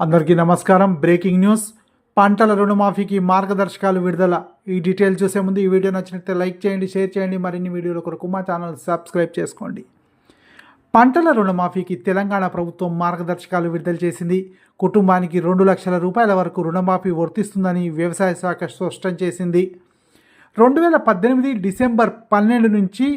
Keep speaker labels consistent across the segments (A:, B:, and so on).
A: అందరికీ నమస్కారం. Breaking news. పంటల రుణమాఫీకి మార్గదర్శకాలు విడుదల. ఈ డీటెయిల్ చూసే ముందు ఈ వీడియో నచ్చినట్లయితే లైక్ చేయండి షేర్ చేయండి. మరిన్ని వీడియోల కొరకు మా ఛానల్ సబ్స్క్రైబ్ చేసుకోండి. పంటల రుణమాఫీకి తెలంగాణ ప్రభుత్వం మార్గదర్శకాలు విడుదల చేసింది. కుటుంబానికి రెండు లక్షల రూపాయల వరకు రుణమాఫీ వర్తిస్తుందని వ్యవసాయ శాఖ స్పష్టం చేసింది. రెండు వేల పద్దెనిమిది డిసెంబర్ పన్నెండు నుంచి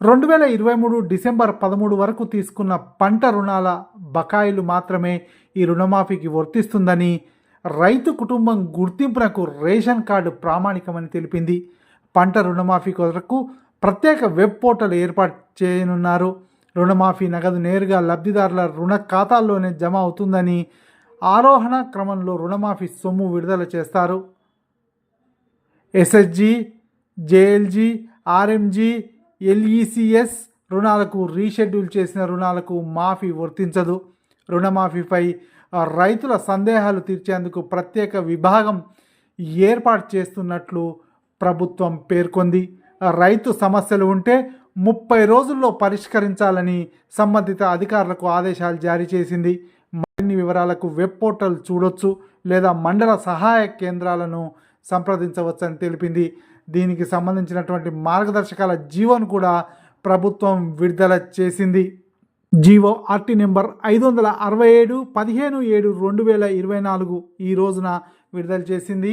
A: రెండు వేల ఇరవై మూడు డిసెంబర్ పదమూడు వరకు తీసుకున్న పంట రుణాల బకాయిలు మాత్రమే ఈ రుణమాఫీకి వర్తిస్తుందని రైతు కుటుంబం గుర్తింపునకు రేషన్ కార్డు ప్రామాణికమని తెలిపింది. పంట రుణమాఫీ కొరకు ప్రత్యేక వెబ్ పోర్టల్ ఏర్పాటు చేయనున్నారు. రుణమాఫీ నగదు నేరుగా లబ్ధిదారుల రుణ ఖాతాల్లోనే జమ అవుతుందని ఆరోహణ క్రమంలో రుణమాఫీ సొమ్ము విడుదల చేస్తారు. ఎస్ఎస్జి జేఎల్జి ఆర్ఎంజి ఎల్ఈసిఎస్ రుణాలకు రీషెడ్యూల్ చేసిన రుణాలకు మాఫీ వర్తించదు. రుణమాఫీపై రైతుల సందేహాలు తీర్చేందుకు ప్రత్యేక విభాగం ఏర్పాటు చేస్తున్నట్లు ప్రభుత్వం పేర్కొంది. రైతు సమస్యలు ఉంటే ముప్పై రోజుల్లో పరిష్కరించాలని సంబంధిత అధికారులకు ఆదేశాలు జారీ చేసింది. మరిన్ని వివరాలకు వెబ్ పోర్టల్ చూడొచ్చు లేదా మండల సహాయ కేంద్రాలను సంప్రదించవచ్చని తెలిపింది. దీనికి సంబంధించినటువంటి మార్గదర్శకాల జీవన్ కూడా ప్రభుత్వం విడుదల చేసింది. జీవో ఆర్టీ నెంబర్ ఐదు వందల అరవై ఏడు పదిహేను ఏడు రెండు వేల ఇరవై నాలుగు ఈ రోజున విడుదల చేసింది.